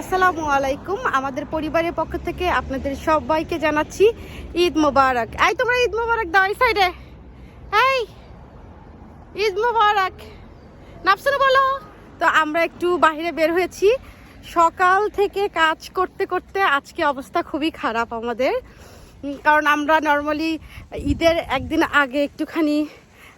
আসসালামু আলাইকুম। আমাদের পরিবারের পক্ষ থেকে আপনাদের সবাইকে জানাচ্ছি ঈদ মোবারক। এই, তোমরা ঈদ মোবারক দাও এই সাইডে এই, ঈদ মোবারক। নাফসানা বলো। তো আমরা একটু বাইরে বের হয়েছি। সকাল থেকে কাজ করতে করতে আজকে অবস্থা খুবই খারাপ আমাদের। কারণ আমরা নর্মালি ঈদের একদিন আগে একটুখানি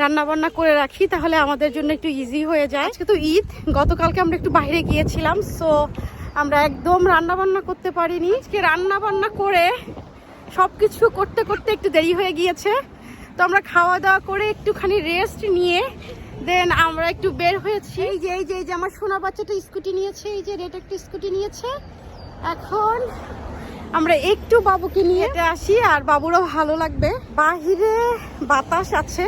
রান্না বান্না করে রাখি, তাহলে আমাদের জন্য একটু ইজি হয়ে যায়। আজকে তো ঈদ। গতকালকে আমরা একটু বাইরে গিয়েছিলাম সো আমরা একদম রান্না বান্না করতে পারিনি। আজকে রান্না বান্না করে সব কিছু করতে করতে একটু দেরি হয়ে গিয়েছে। তো আমরা খাওয়া দাওয়া করে একটুখানি রেস্ট নিয়ে দেন আমরা একটু বের হয়েছি। এই যে এই যে এই যে আমার সোনা বাচ্চাটা স্কুটি নিয়েছে এই যে রেড একটা স্কুটি নিয়েছে। এখন আমরা একটু বাবুকে নিয়ে আসি আর বাবুরও ভালো লাগবে। বাহিরে বাতাস আছে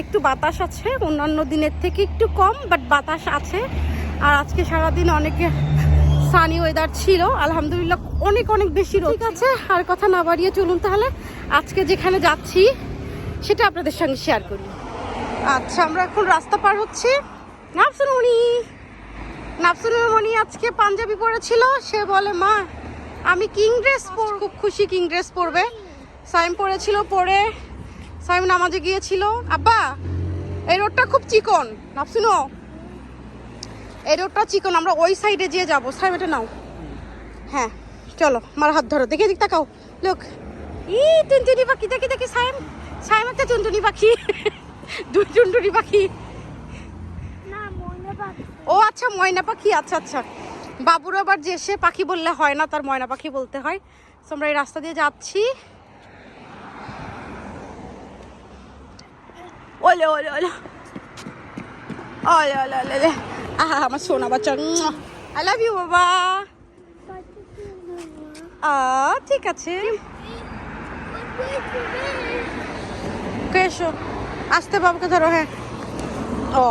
একটু বাতাস আছে। অন্যান্য দিনের থেকে একটু কম বাট বাতাস আছে। আর আজকে সারাদিন অনেকে সানি ওয়েদার ছিল আলহামদুলিল্লাহ অনেক অনেক বেশি রোদ। ঠিক আছে। আর কথা না বাড়িয়ে চলুন তাহলে। আজকে যেখানে যাচ্ছি সেটা আপনাদের সঙ্গে শেয়ার করি। আচ্ছা আমরা এখন রাস্তা পার হচ্ছি। নাফসুনমণি নাফসুনমণি আজকে পাঞ্জাবি পরেছিল। সে বলে মা আমি কিং ড্রেস পর খুব খুশি কিং ড্রেস পরবে। সাইম পরেছিল পরে সাইম নামাজে গিয়েছিল। আব্বা এই রোডটা খুব চিকন। নাফসুনো এই রোডটা চিকন আমরা ওই সাইডে যেয়ে যাব। সাইম এটা নাও। হ্যাঁ চলো আমার হাত ধরো। দেখে দিক তাকাও। লোক। ই টুনটুনি পাখি দেখি দেখি সাইম সাইম একটা টুনটুনি পাখি। দুই টুনটুনি পাখি। ও আচ্ছা ময়না পাখি আচ্ছা আচ্ছা। বাবুর আবার যে সে পাখি বললে হয় না তার ময়না পাখি বলতে হয়। তো আমরা এই রাস্তা দিয়ে যাচ্ছি। ওলে ওলে ওলে। ওলে ওলে ওলে ওলে। আহা আমার সোনা বাচ্চা আই লাভ ইউ বাবা। আ ঠিক আছে। কেশো আসতে বাবুকে ধরো হ্যাঁ। ও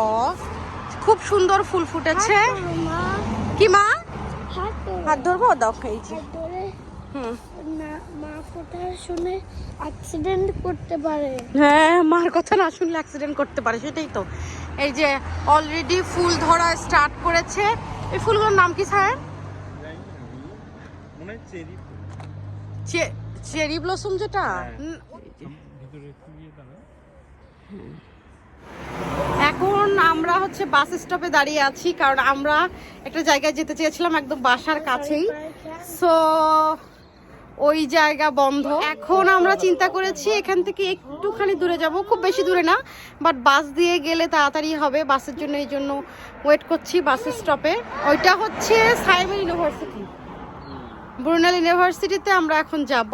খুব সুন্দর ফুল ফুটেছে। কি মা? হাত ধরবো? দাও এই হুম। কথা শুনে অ্যাক্সিডেন্ট করতে পারে। হ্যাঁ মার কথা না শুনলে অ্যাক্সিডেন্ট করতে পারে সেটাই তো। এই যে অলরেডি ফুল ধরা স্টার্ট করেছে এই ফুলগুলোর নাম কি স্যার? চেরি চেরি ব্লসম যেটা? হ্যাঁ। এখন আমরা হচ্ছে বাস স্টপে দাঁড়িয়ে আছি কারণ আমরা একটা জায়গায় যেতে চেয়েছিলাম একদম বাসার কাছেই। সো ওই জায়গা বন্ধ। এখন আমরা চিন্তা করেছি এখান থেকে একটুখানি দূরে যাব খুব বেশি দূরে না বাট বাস দিয়ে গেলে তাড়াতাড়ি হবে বাসের জন্য এই জন্য ওয়েট করছি বাস স্টপে ওইটা হচ্ছে সাইমন ইউনিভার্সিটি ব্রুনাল ইউনিভার্সিটিতে আমরা এখন যাব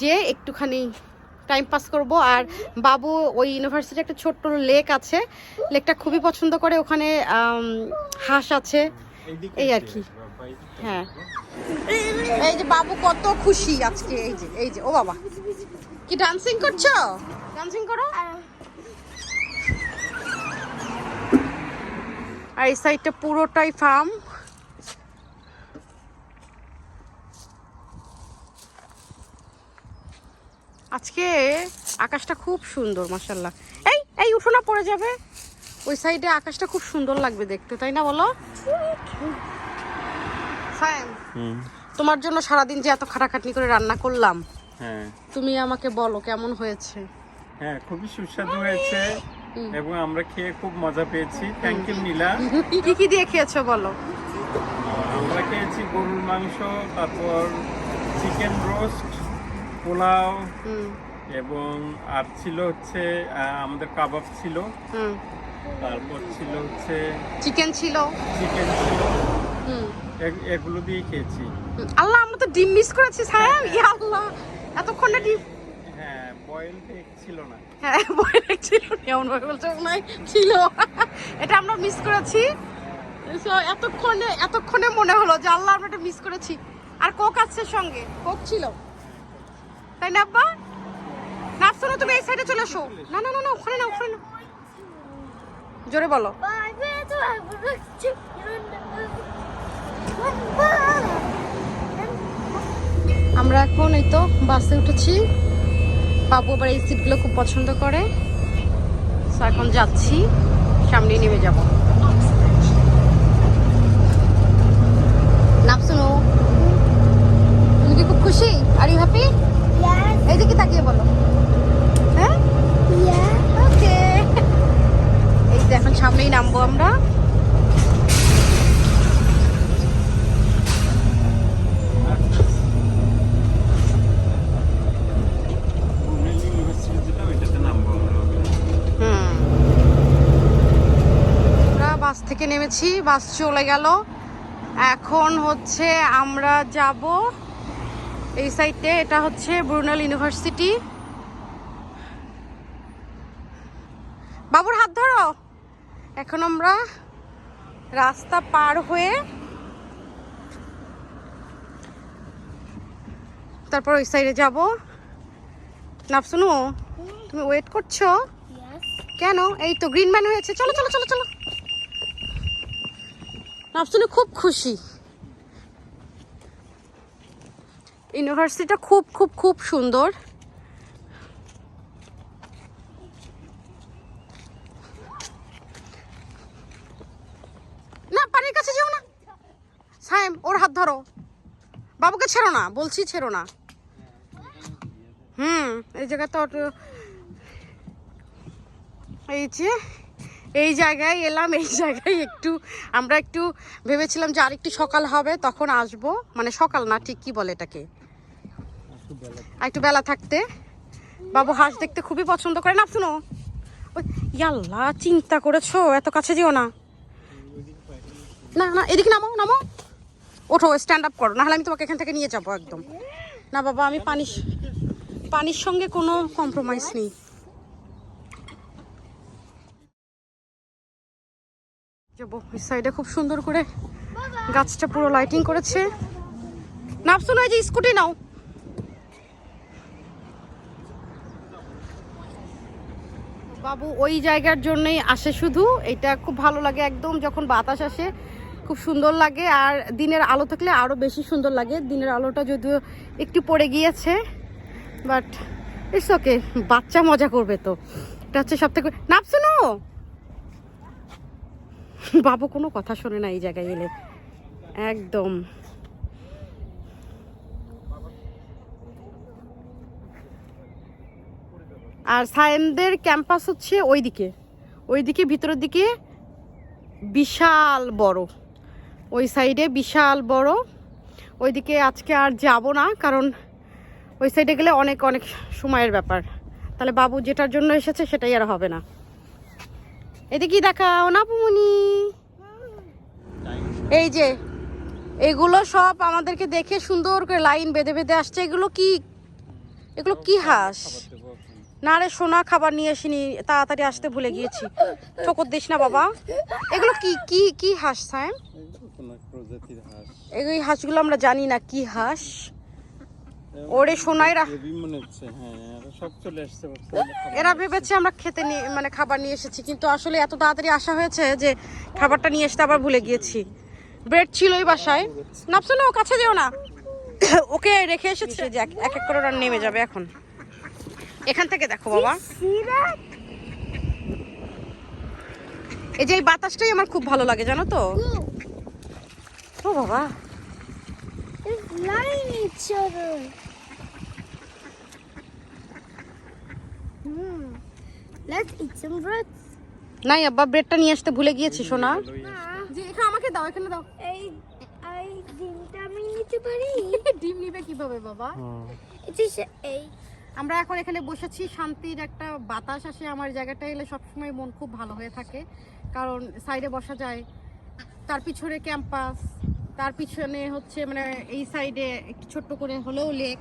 যে একটুখানি টাইম পাস করব আর বাবু ওই ইউনিভার্সিটি একটা ছোট্ট লেক আছে। লেকটা খুবই পছন্দ করে ওখানে হাঁস আছে। এই আর কি। হ্যাঁ। এই যে বাবু কত খুশি আজকে এই যে এই যে ও বাবা। কি ডান্সিং করছ? ডান্সিং করো? আর এই সাইডটা পুরোটাই ফার্ম আজকে আকাশটা খুব সুন্দর মাসাল্লাহ এই এই উঠো না পড়ে যাবে। ওই সাইডে আকাশটা খুব সুন্দর লাগবে দেখতে তাই না বলো? হুম তোমার জন্য সারাদিন যে এত খাটাখাটনি করে রান্না করলাম হ্যাঁ। তুমি আমাকে বলো কেমন হয়েছে? হ্যাঁ খুবই সুস্বাদু হয়েছে এবং আমরা খেয়ে খুব মজা পেয়েছি। থ্যাংক ইউ নীলা কি কি দিয়ে খেয়েছো বলো? আমরা খেয়েছি গরুর মাংস তারপর চিকেন রোস্ট পোলাও এবং আর ছিল হচ্ছে আমাদের কাবাব ছিল। হুম। তারপর ছিল হচ্ছে চিকেন ছিল। চিকেন ছিল। এগুলো দিয়ে খেয়েছি। আল্লাহ আমরা তো ডিম মিস করেছি সায়েম ইয়া আল্লাহ এতক্ষণে ডিম হ্যাঁ বয়েল এগ ছিল না হ্যাঁ বলে ছিল এমন ভাবে বলছে মনে হয় ছিল এটা আমরা মিস করেছি So, এতক্ষণে এতক্ষণে মনে হলো যে আল্লাহ আমরা এটা মিস করেছি আর কোক আছে সঙ্গে কোক ছিল তাই না আব্বা নাফসানো তুমি এই সাইডে চলে এসো না না না না ওখানে না ওখানে না জোরে বলো আমরা এখন এই তো বাসে উঠেছি। বাবু আবার এই সিটগুলো খুব পছন্দ করে। সো এখন যাচ্ছি সামনে নেমে যাব। নেমেছি বাস চলে গেল। এখন হচ্ছে আমরা যাব এই সাইডে এটা হচ্ছে ব্রুনেল ইউনিভার্সিটি বাবুর হাত ধরো। এখন আমরা রাস্তা পার হয়ে তারপর ওই সাইডে যাব। নাফসুনু তুমি ওয়েট করছ? কেন? এই তো গ্রিন ম্যান হয়েছে। চলো চলো চলো চলো। নাফসুনু খুব খুশি। ইউনিভার্সিটিটা খুব খুব খুব সুন্দর। না, পানির কাছে যেও না। সাইম ওর হাত ধরো। বাবুকে ছেড়ো না, বলছি ছেড়ো না। হুম, এই জায়গাটা অটো এই যে এই জায়গায় এলাম, এই জায়গায় একটু, আমরা একটু ভেবেছিলাম যে আরেকটু সকাল হবে, তখন আসব। মানে সকাল না, ঠিক কি বলে এটাকে? একটু বেলা থাকতে। বাবু হাঁস দেখতে খুবই পছন্দ করে না শুনো ইয়াল্লা, চিন্তা করেছ, এত কাছে যেও না। না না, এদিকে নামো নামো। ওঠো স্ট্যান্ড আপ করো, নাহলে আমি তোমাকে এখান থেকে নিয়ে যাব একদম। না বাবা, আমি পানি পানির সঙ্গে কোনো কম্প্রোমাইজ নেই। যাব। সাইডে খুব সুন্দর করে গাছটা পুরো লাইটিং করেছে। নাপসুন ওই যে, স্কুটি নাও। বাবু, ওই জায়গার জন্যই আসে শুধু। এটা খুব ভালো লাগে একদম, যখন বাতাস আসে, খুব সুন্দর লাগে। আর দিনের আলো থাকলে আরও বেশি সুন্দর লাগে। দিনের আলোটা যদিও একটু পড়ে গিয়েছে বাট ইটস ওকে বাচ্চা মজা করবে তো। এটা হচ্ছে সব থেকে নাপসুনো বাবু কোনো কথা শোনে না এই জায়গায় এলে। একদম। আর সায়েমদের ক্যাম্পাস হচ্ছে ওইদিকে। ওইদিকে ভিতরের দিকে বিশাল বড়। ওই সাইডে বিশাল বড়। ওইদিকে আজকে আর যাব না, কারণ ওই সাইডে গেলে অনেক অনেক সময়ের ব্যাপার। তাহলে বাবু যেটার জন্য এসেছে সেটাই আর হবে না। এদিকে দেখাও না পুমনি। এই যে এগুলো সব আমাদেরকে দেখে সুন্দর করে লাইন বেঁধে বেঁধে আসছে। এগুলো কি এগুলো কি হাঁস? না রে সোনা খাবার নিয়ে আসিনি তাড়াতাড়ি আসতে ভুলে গিয়েছি। ঠোকর দিস না বাবা। এগুলো কি কি কি হাঁস হাঁস। এই হাঁসগুলো আমরা জানি না কি হাঁস? ওরে হচ্ছে হ্যাঁ এরা সব চলে আসছে এরা ভেবেছে আমরা খেতে নিয়ে মানে খাবার নিয়ে এসেছি কিন্তু আসলে এত তাড়াতাড়ি আসা হয়েছে যে খাবারটা নিয়ে আসতে আবার ভুলে গিয়েছি। ব্রেড ছিল ওই বাসায়। নাপছো না ও কাছে যেও না। ওকে রেখে এসেছে যে এক এক এক করে ওরা নেমে যাবে এখন। এখান থেকে দেখো বাবা। এই যে এই বাতাসটাই আমার খুব ভালো লাগে জানো তো? ও। বাবা। It's flying each other. Let's eat some bread. নাই আব্বা ব্রেডটা নিয়ে আসতে ভুলে গিয়েছি সোনা। যে এখানে আমাকে দাও এখানে দাও। এই এই ডিমটা আমি নিতে পারি? ডিম নিবে কীভাবে বাবা? এই আমরা এখন এখানে বসেছি শান্তির একটা বাতাস আসে আমার জায়গাটা এলে সবসময় মন খুব ভালো হয়ে থাকে। কারণ সাইডে বসা যায় তার পিছনে ক্যাম্পাস তার পিছনে হচ্ছে মানে এই সাইডে একটু ছোট্ট করে হলেও লেক।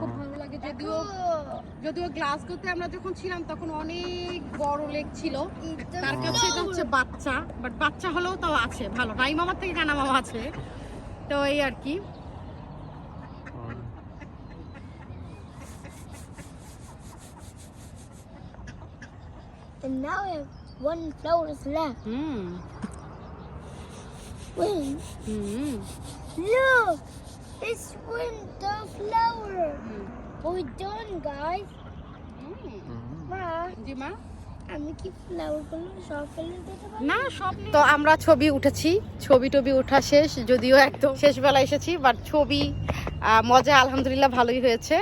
খুব ভালো লাগে যদিও যদিও গ্লাসগোতে আমরা যখন ছিলাম তখন অনেক বড় লেক ছিল। তার কাছে এটা হচ্ছে বাচ্চা বাট বাচ্চা হলেও তাও আছে ভালো। রাই মামার থেকে কানা মামা আছে। তো এই আর কি। And now we have one flower left. Hmm Wait, hmm look! It's winter flower. We're done, guys. সব তো আমরা ছবি উঠেছি। ছবি টবি ওঠা শেষ যদিও একদম শেষ বেলা এসেছি বাট ছবি মজা আলহামদুলিল্লাহ ভালোই হয়েছে।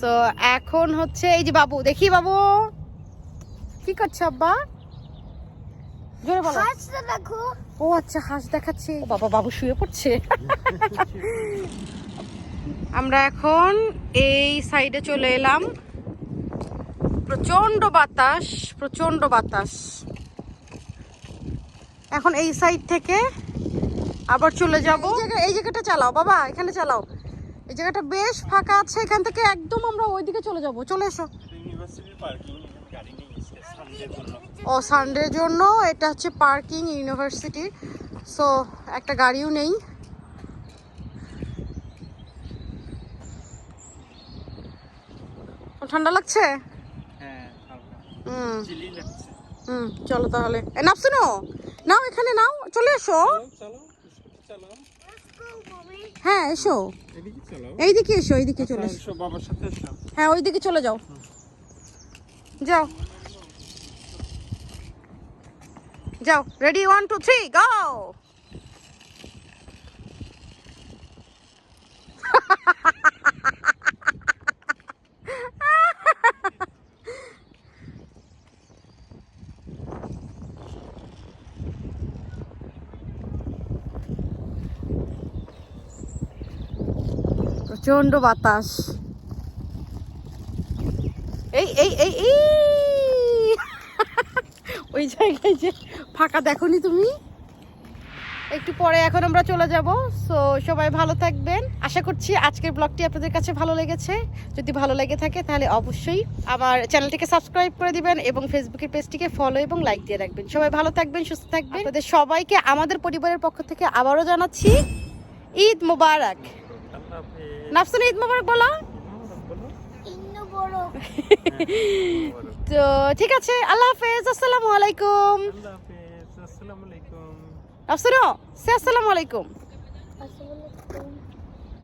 তো এখন হচ্ছে এই যে বাবু দেখি বাবু। কি করছে আব্বা? জোরে বলো। দেখো। ও আচ্ছা হাঁস দেখাচ্ছে। বাবা বাবু শুয়ে পড়ছে। আমরা এখন এই সাইডে চলে এলাম। প্রচণ্ড বাতাস প্রচণ্ড বাতাস। এখন এই সাইড থেকে আবার চলে যাব। এই জায়গাটা চালাও, বাবা, এখানে চালাও। এই জায়গাটা বেশ ফাঁকা আছে, এখান থেকে একদম আমরা ওইদিকে চলে যাব। চলে এসো। ইউনিভার্সিটির ও সানডের জন্য এটা হচ্ছে পার্কিং ইউনিভার্সিটি সো একটা গাড়িও নেই। ঠান্ডা লাগছে? হ্যাঁ হুম। হুম চলো তাহলে। এ নাও শুনো? নাও এখানে নাও চলে এসো। চলো হ্যাঁ এসো। এইদিকে এসো এইদিকে চলে এসো। এসো বাবার সাথে এসো। হ্যাঁ ওইদিকে চলে যাও। যাও। যাও ready one two three go প্রচণ্ড বাতাস। এই এই এই এই! ওই জায়গায় যে ফাঁকা দেখোনি তুমি? একটু পরে এখন আমরা চলে যাব। সো সবাই ভালো থাকবেন। আশা করছি আজকের ব্লগটি আপনাদের কাছে ভালো লেগেছে। যদি ভালো লেগে থাকে তাহলে অবশ্যই আমার চ্যানেলটিকে সাবস্ক্রাইব করে দিবেন এবং ফেসবুকের পেজটিকে ফলো এবং লাইক দিয়ে রাখবেন। সবাই ভালো থাকবেন, সুস্থ থাকবেন। আপনাদের সবাইকে আমাদের পরিবারের পক্ষ থেকে আবারও জানাচ্ছি ঈদ মুবারক। নাফসান ঈদ মোবারক বলো। তো ঠিক আছে আল্লাহ হাফেজ আসসালামু আলাইকুম। আল্লাহ হাফেজ আসসালামু আলাইকুম। আফসানো সে আসসালামু আলাইকুম আসসালামু আলাইকুম।